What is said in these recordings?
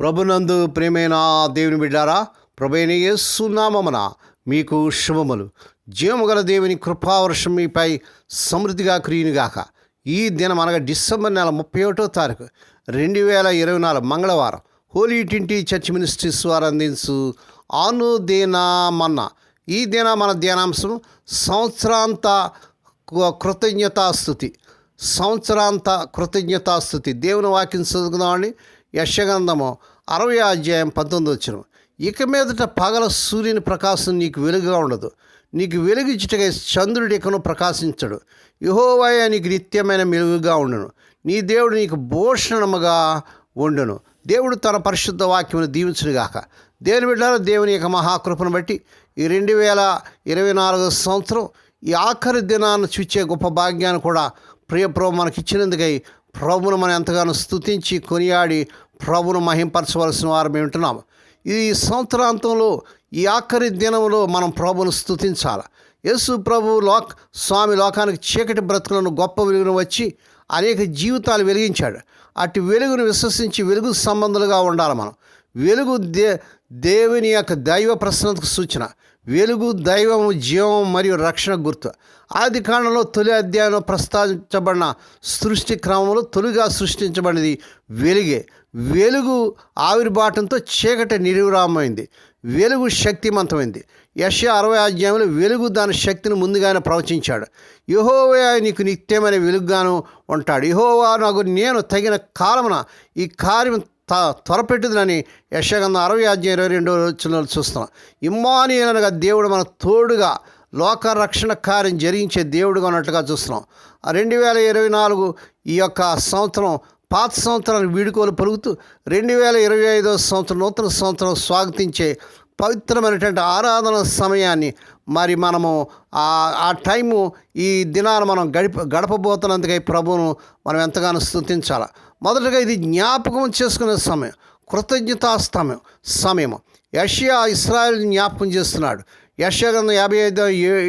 ప్రభునందు ప్రేమైన దేవుని బిడ్డారా ప్రభైన యేసునామమున మీకు శుభములు. జీవముగల దేవుని కృపావర్షం మీపై సమృద్ధిగా క్రియునిగాక. ఈ దినం అనగా డిసెంబర్ నెల ముప్పై ఒకటో తారీఖు రెండు వేల ఇరవై నాలుగు మంగళవారం హోలీ టింటి చర్చ్ మినిస్ట్రీస్ వారు అందించు అనుదినమన్న. ఈ దిన మన ధ్యానాంశం సంవత్సరాంత కృతజ్ఞతాస్థుతి సంవత్సరాంత కృతజ్ఞతాస్థుతి దేవుని వాక్యం చదువుకుందామని యశగంధము అరవై అధ్యాయం పంతొమ్మిది వచ్చిన ఇక మీదట పగల సూర్యుని ప్రకాశం నీకు వెలుగుగా ఉండదు. నీకు వెలుగిచ్చుటగా చంద్రుడి ఇకను ప్రకాశించడు. యహోవాయ నీకు నిత్యమైన మెలుగుగా ఉండను. నీ దేవుడు నీకు భూషణముగా ఉండును. దేవుడు తన పరిశుద్ధ వాక్యమును దీవించునుగాక. దేవుని బిడ్డారు దేవుని యొక్క మహాకృపను బట్టి ఈ రెండు వేల ఇరవై నాలుగు సంవత్సరం ఈ ఆఖరి దినాన్ని చూచే గొప్ప భాగ్యాన్ని కూడా ప్రియప్రభు మనకిచ్చినందుకై మనకి ఇచ్చినందుకై ప్రభును మనం ఎంతగానో స్తుతించి కొనియాడి ప్రభును మహింపరచవలసిన వారు మేము ఉంటున్నాము ఈ సంవత్సరాంతంలో ఈ ఆఖరి దినంలో మనం ప్రభును స్తుతించాలి? యేసు ప్రభు లోక్ స్వామి లోకానికి చీకటి బ్రతుకులను గొప్ప వెలుగును వచ్చి అనేక జీవితాలు వెలిగించాడు. అటు వెలుగును విశ్వసించి వెలుగు సంబంధులుగా ఉండాలి మనం. వెలుగు దే దేవుని యొక్క దైవ ప్రశ్నకు సూచన. వెలుగు దైవము జీవం మరియు రక్షణ గుర్తు. ఆది కాలంలో తొలి అధ్యాయంలో ప్రస్తావించబడిన సృష్టి క్రమంలో తొలిగా సృష్టించబడినది వెలుగే. వెలుగు ఆవిర్భాటంతో చీకటి నిర్విరామమైంది వెలుగు శక్తిమంతమైంది. యశ అరవై అధ్యాయంలో వెలుగు దాని శక్తిని ముందుగానే ప్రవచించాడు. యహోవే నీకు నిత్యమైన వెలుగుగాను ఉంటాడు. యహోవా నాకు నేను తగిన కాలమున ఈ కార్యం త త్వరపెట్టుదని యశగంధ అరవై అధ్యాయం ఇరవై రెండో రోజుల్లో చూస్తున్నాం. ఇమ్మాని దేవుడు మన తోడుగా లోక రక్షణ కార్యం జరిగించే దేవుడుగా ఉన్నట్టుగా చూస్తున్నాం. రెండు వేల ఇరవై నాలుగు ఈ యొక్క సంవత్సరం పాత సంవత్సరానికి వీడుకోలు పలుకుతూ రెండు వేల ఇరవై ఐదో సంవత్సరం నూతన సంవత్సరం స్వాగతించే పవిత్రమైనటువంటి ఆరాధన సమయాన్ని మరి మనము ఆ టైము ఈ దినాన్ని మనం గడిప గడపబోతున్నందుకై ప్రభువును మనం ఎంతగానో స్థుతించాలి మొదటగా ఇది జ్ఞాపకం చేసుకునే సమయం కృతజ్ఞతా సమయం సమయం యషియా ఇస్రాయల్ జ్ఞాపకం చేస్తున్నాడు. యషియా గ్రంథం యాభై ఐదో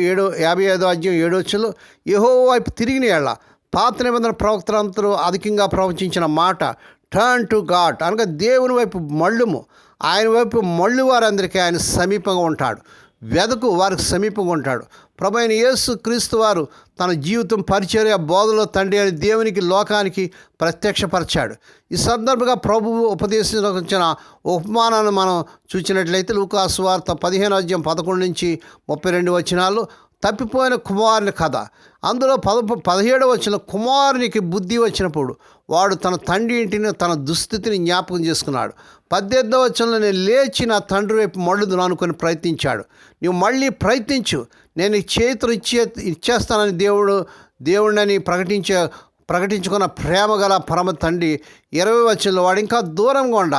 ఏడో యాభై ఐదో అధ్యయం ఏడో వచ్చులో యహో వైపు తిరిగిన ఏళ్ళ పాత నిబంధన ప్రవక్తలందరూ అధికంగా ప్రవచించిన మాట టర్న్ టు గాడ్ అనగా దేవుని వైపు మళ్ళుము. ఆయన వైపు మళ్ళు వారందరికీ ఆయన సమీపంగా ఉంటాడు. వెదకు వారికి సమీపంగా ఉంటాడు. ప్రభైన యేసు క్రీస్తు వారు తన జీవితం పరిచర్య బోధలో తండ్రి అని దేవునికి లోకానికి ప్రత్యక్షపరిచాడు. ఈ సందర్భంగా ప్రభువు ఉపదేశించిన ఉపమానాన్ని మనం చూసినట్లయితే లూకాసు వార్త పదిహేను అధ్యాయం పదకొండు నుంచి ముప్పై రెండు వచనాలు తప్పిపోయిన కుమారుని కథ. అందులో పద పదిహేడు వచ్చిన కుమారునికి బుద్ధి వచ్చినప్పుడు వాడు తన తండ్రి ఇంటిని తన దుస్థితిని జ్ఞాపకం చేసుకున్నాడు. పద్దెద్ద వచ్చిన నేను లేచి నా తండ్రి వైపు మళ్ళుదును అనుకొని ప్రయత్నించాడు. నువ్వు మళ్ళీ ప్రయత్నించు. నేను చేతులు ఇచ్చే ఇచ్చేస్తానని దేవుడు దేవుడిని ప్రకటించే ప్రకటించుకున్న ప్రేమ గల పరమ తండ్రి. ఇరవై వచ్చిన వాడు ఇంకా దూరంగా ఉండ.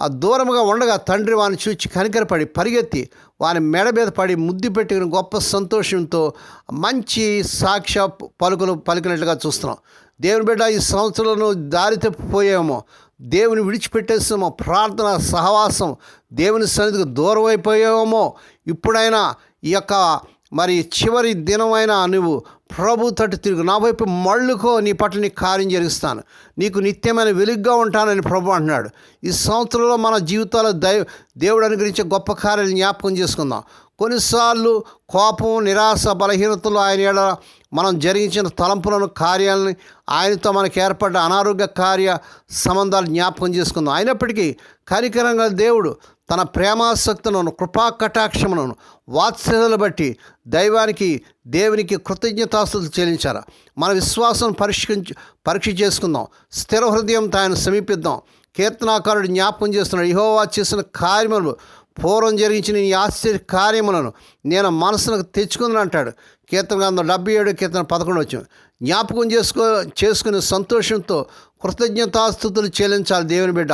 ఆ దూరముగా ఉండగా తండ్రి వాని చూచి కనికరపడి పరిగెత్తి వాని మెడ మీద పడి ముద్దు పెట్టుకుని గొప్ప సంతోషంతో మంచి సాక్ష్య పలుకులు పలికినట్లుగా చూస్తున్నాం. దేవుని బిడ్డ ఈ సంవత్సరంలో దారి తప్పిపోయామో. దేవుని విడిచిపెట్టేస్తామో ప్రార్థన సహవాసం దేవుని సన్నిధికి దూరం అయిపోయామో. ఇప్పుడైనా ఈ యొక్క మరి చివరి దినమైన నువ్వు ప్రభు తట్టు తిరుగు. నా వైపు మళ్ళుకో నీ పట్ల నీ కార్యం జరిగిస్తాను. నీకు నిత్యమైన వెలుగుగా ఉంటానని ప్రభు అంటున్నాడు. ఈ సంవత్సరంలో మన జీవితాల్లో దైవ దేవుడు అనుగ్రహించే గొప్ప కార్యాలు జ్ఞాపకం చేసుకుందాం. కొన్నిసార్లు కోపం నిరాశ బలహీనతలు ఆయన ఏడ మనం జరిగించిన తలంపులను కార్యాలని ఆయనతో మనకు ఏర్పడ్డ అనారోగ్య కార్య సంబంధాలు జ్ఞాపకం చేసుకుందాం. అయినప్పటికీ కార్యక్రమంగా దేవుడు తన ప్రేమాసక్తులను కృపా కటాక్షములను వాత్సల్యాలు బట్టి దైవానికి దేవునికి కృతజ్ఞతాస్తులు చెల్లించారు. మన విశ్వాసం పరిష్కరించి పరీక్ష చేసుకుందాం. స్థిర హృదయం తాను సమీపిద్దాం. కీర్తనాకారుడు జ్ఞాపకం చేస్తున్నాడు ఇహోవా చేసిన కార్యములు పూర్వం జరిగించిన ఈ ఆశ్చర్య కార్యములను నేను మనసును తెచ్చుకుందని అంటాడు. కీర్తన గ్రంథం డెబ్బై ఏడు కీర్తన పదకొండు వచ్చింది జ్ఞాపకం చేసుకో చేసుకునే సంతోషంతో కృతజ్ఞతాస్థుతులు చెల్లించాలి దేవుని బిడ్డ.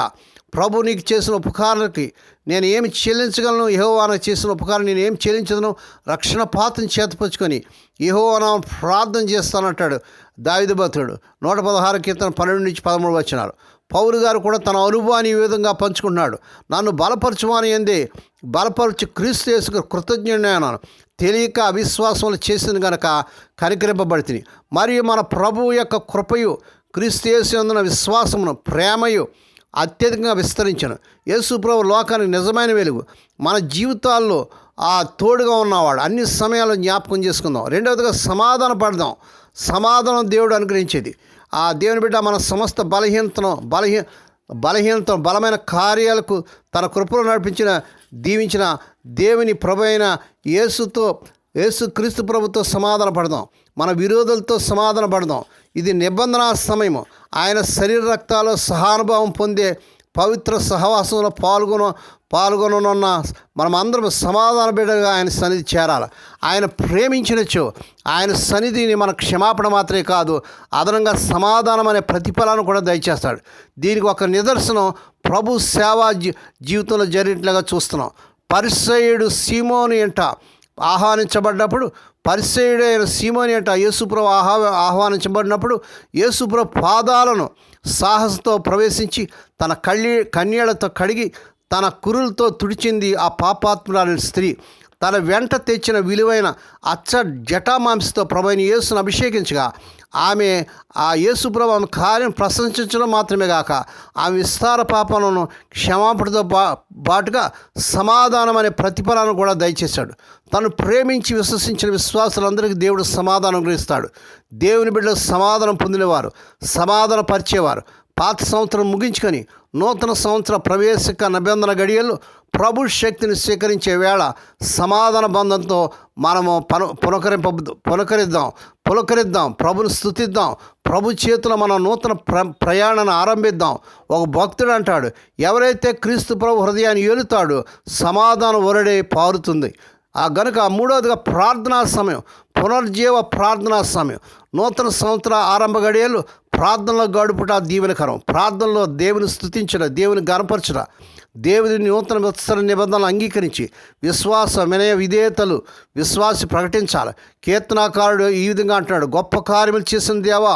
ప్రభు నీకు చేసిన ఉపకారానికి నేను ఏమి చెల్లించగలను? యహోవాన చేసిన ఉపకారం నేను ఏమి చెల్లించదను? రక్షణ పాత్రను చేతపరుచుకొని యహోవాన ప్రార్థన చేస్తానంటాడు దావిద భక్తుడు. నూట పదహారు కీర్తన పన్నెండు నుంచి పదమూడు వచ్చినారు పౌరు గారు కూడా తన అనుభవాన్ని ఈ విధంగా పంచుకుంటున్నాడు. నన్ను బలపరచమని ఏంది బలపరచు క్రీస్తు చేసుకు కృతజ్ఞున్నాను తెలియక అవిశ్వాసములు చేసింది గనక కనికరింపబడితిని. మరియు మన ప్రభువు యొక్క కృపయు క్రీస్తు చేసి విశ్వాసమును ప్రేమయు అత్యధికంగా విస్తరించను. యేసు ప్రభు లోకానికి నిజమైన వెలుగు. మన జీవితాల్లో ఆ తోడుగా ఉన్నవాడు. అన్ని సమయాల్లో జ్ఞాపకం చేసుకుందాం. రెండవదిగా సమాధాన పడదాం. సమాధానం దేవుడు అనుగ్రహించేది. ఆ దేవుని బిడ్డ మన సమస్త బలహీనతను బలహీన బలహీనత బలమైన కార్యాలకు తన కృపలో నడిపించిన దీవించిన దేవుని ప్రభు అయిన యేసుతో యేసు క్రీస్తు ప్రభుతో సమాధాన పడదాం మన విరోధులతో సమాధాన పడదాం ఇది నిబంధన సమయము. ఆయన శరీర రక్తాలు సహానుభావం పొందే పవిత్ర సహవాసంలో పాల్గొన పాల్గొననున్న మనం అందరం సమాధాన బిడ్డగా ఆయన సన్నిధి చేరాలి. ఆయన ప్రేమించినచ్చు ఆయన సన్నిధిని మన క్షమాపణ మాత్రమే కాదు అదనంగా సమాధానం అనే ప్రతిఫలాన్ని కూడా దయచేస్తాడు. దీనికి ఒక నిదర్శనం ప్రభు సేవా జీ జీవితంలో జరిగినట్లుగా చూస్తున్నాం. పరిసయుడు సీమోని ఎంట ఆహ్వానించబడినప్పుడు పరిసయుడైన సీమోని అంట యేసుప్రభు ఆహ్వా ఆహ్వానించబడినప్పుడు యేసుప్రభు పాదాలను సాహసంతో ప్రవేశించి తన కళ్ళీ కన్యలతో కడిగి తన కురులతో తుడిచింది ఆ పాపాత్మురాలి స్త్రీ. తన వెంట తెచ్చిన విలువైన అచ్చ జటామాంసతో ప్రభుని యేసును అభిషేకించగా ఆమె ఆ యేసుప్రభు ఆమె కార్యం ప్రశంసించడం మాత్రమే కాక ఆమె విస్తార పాపలను క్షమాపణతో బా బాటుగా సమాధానం అనే ప్రతిఫలాన్ని కూడా దయచేశాడు. తను ప్రేమించి విశ్వసించిన విశ్వాసులందరికీ దేవుడు సమాధానం గ్రహిస్తాడు. దేవుని బిడ్డలు సమాధానం పొందినవారు సమాధాన పరిచేవారు పాత సంవత్సరం ముగించుకొని నూతన సంవత్సర ప్రవేశిక నిబంధన గడియలు ప్రభు శక్తిని స్వీకరించే వేళ సమాధాన బంధంతో మనము పను పునకరింప పునకరిద్దాం పులకరిద్దాం ప్రభుని స్థుతిద్దాం ప్రభు చేతిలో మనం నూతన ప్ర ప్రయాణాన్ని ఆరంభిద్దాం. ఒక భక్తుడు అంటాడు ఎవరైతే క్రీస్తు ప్రభు హృదయాన్ని ఏలుతాడో సమాధానం ఒరడే పారుతుంది. ఆ గనుక మూడవదిగా ప్రార్థనా సమయం పునర్జీవ ప్రార్థనా సమయం. నూతన సంవత్సర ఆరంభ గడియలు ప్రార్థనలో గడుపుట దీవెనకరం. ప్రార్థనలో దేవుని స్థుతించడం దేవుని గనపరచడం దేవుని నూతన వత్సర నిబంధనలు అంగీకరించి విశ్వాస వినయ విధేయతలు విశ్వాసి ప్రకటించాలి. కీర్తనాకారుడు ఈ విధంగా అంటున్నాడు గొప్ప కార్యములు చేసిన దేవా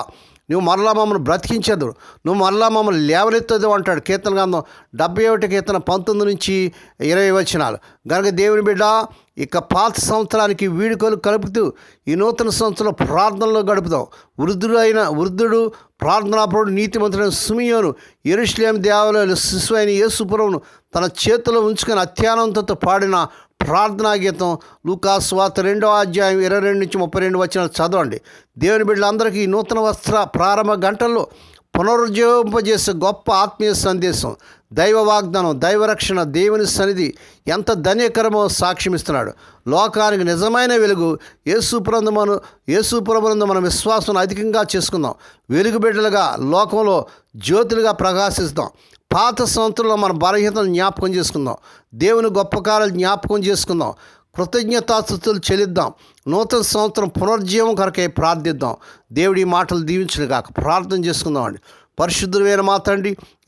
నువ్వు మరలా మమ్మల్ని బ్రతికించదు. నువ్వు మరలా మమ్మల్ని లేవనెత్తదు అంటాడు కీర్తన గ్రంథం డెబ్బై ఒకటి కీర్తన పంతొమ్మిది నుంచి ఇరవై వచనాలు. గనక దేవుని బిడ్డ ఇక పాత సంవత్సరానికి వీడుకలు కలుపుతూ ఈ నూతన సంవత్సరంలో ప్రార్థనలో గడుపుదాం. వృద్ధుడు అయిన వృద్ధుడు ప్రార్థనాపరుడు నీతిమంతుడైన సుమియోను ఎరుశ్లేం దేవాలయాలు శిశువు అయిన యేసుపురమును తన చేతిలో ఉంచుకొని అత్యానంతతో పాడిన ప్రార్థనా గీతం లూకాస్ వార్త రెండో అధ్యాయం ఇరవై రెండు నుంచి ముప్పై రెండు వచ్చిన చదవండి. దేవుని బిడ్డలందరికీ ఈ నూతన వస్త్ర ప్రారంభ గంటల్లో పునరుజ్జీవింపజేసే గొప్ప ఆత్మీయ సందేశం దైవ వాగ్దానం దైవరక్షణ దేవుని సన్నిధి ఎంత ధన్యకరమో సాక్ష్యమిస్తున్నాడు. లోకానికి నిజమైన వెలుగు యేసుప్రబంధమను యేసుప్రబంధం మన విశ్వాసం అధికంగా చేసుకుందాం. వెలుగు బిడ్డలుగా లోకంలో జ్యోతులుగా ప్రకాశిస్తాం. పాత సంవత్సరంలో మన బలహీనతను జ్ఞాపకం చేసుకుందాం. దేవుని గొప్ప కాలం జ్ఞాపకం చేసుకుందాం. కృతజ్ఞతాస్థుతులు చెల్లిద్దాం. నూతన సంవత్సరం పునర్జీవం కొరకై ప్రార్థిద్దాం. దేవుడి మాటలు దీవించిన కాక ప్రార్థన చేసుకుందాం అండి. పరిశుద్ధులైన మా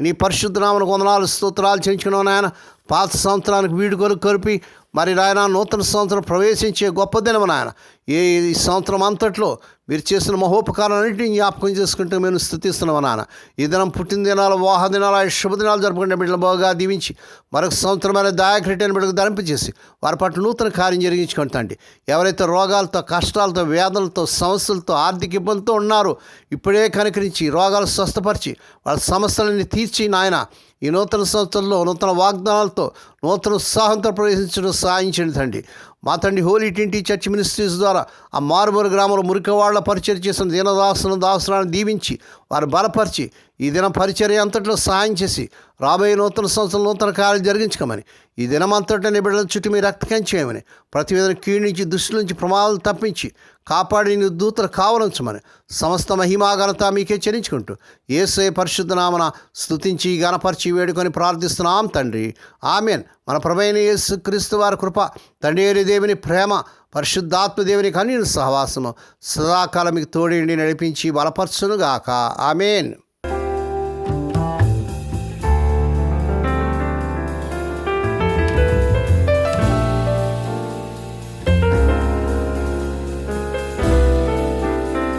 నీ పరిశుద్ధ నామను వందనాలు స్తోత్రాలు చేయించుకున్నావు నాయన. పాత సంవత్సరానికి వీడుకొలు కలిపి మరి నాయన నూతన సంవత్సరం ప్రవేశించే గొప్ప దినము నాయన. ఏ ఈ సంవత్సరం అంతట్లో మీరు చేసిన మహోపకారాలన్నింటినీ జ్ఞాపకం చేసుకుంటూ మేము స్థుతిస్తున్నాం నాన్న. ఈ దినం పుట్టినదినాలు వాహ దినాలు ఆయన శుభదినాలు జరుపుకునే బిడ్డలు బాగా దీవించి మరొక సంవత్సరమైన దాయకరిటైన బిడ్డకు ధరింపజేసి వారి పట్ల నూతన కార్యం జరిగించుకుంటండి ఎవరైతే రోగాలతో కష్టాలతో వేదనలతో సమస్యలతో ఆర్థిక ఇబ్బందులతో ఉన్నారో ఇప్పుడే కనుకరించి రోగాలు స్వస్థపరిచి వాళ్ళ సమస్యలన్నీ తీర్చి నాయన ఈ నూతన సంవత్సరంలో నూతన వాగ్దానాలతో నూతన ఉత్సాహంతో ప్రవేశించడం సాధించండి తండ్రి. మా హోలీ ట్వంటీ చర్చ్ మినిస్ట్రీస్ ద్వారా ఆ మారుమూరు గ్రామంలో మురికవాళ్ళ పరిచయం చేసిన దీనదాసులను దాసులను దీవించి వారు బలపరిచి ఈ దిన పరిచర్య అంతట్లో సహాయం చేసి రాబోయే నూతన సంవత్సరం నూతన కార్యాలు జరిగించుకోమని ఈ దినమంతటా నీ బిడ్డల చుట్టూ మీ రక్తకం చేయమని ప్రతివేదన క్షీణించి కీడు నుంచి నుంచి ప్రమాదాలు తప్పించి కాపాడి నీ దూతలు కావలించమని సమస్త మహిమాఘనత మీకే చెల్లించుకుంటూ ఏసే పరిశుద్ధ నామన స్తుతించి గణపరిచి వేడుకొని ప్రార్థిస్తున్నాం తండ్రి. ఆమెన్. మన ప్రభైన యేసు క్రీస్తు వారి కృప తండ్రి దేవుని ప్రేమ పరిశుద్ధాత్మ దేవుని సహవాసము సదాకాలం మీకు తోడి నడిపించి బలపరచునుగాక. ఆమెన్.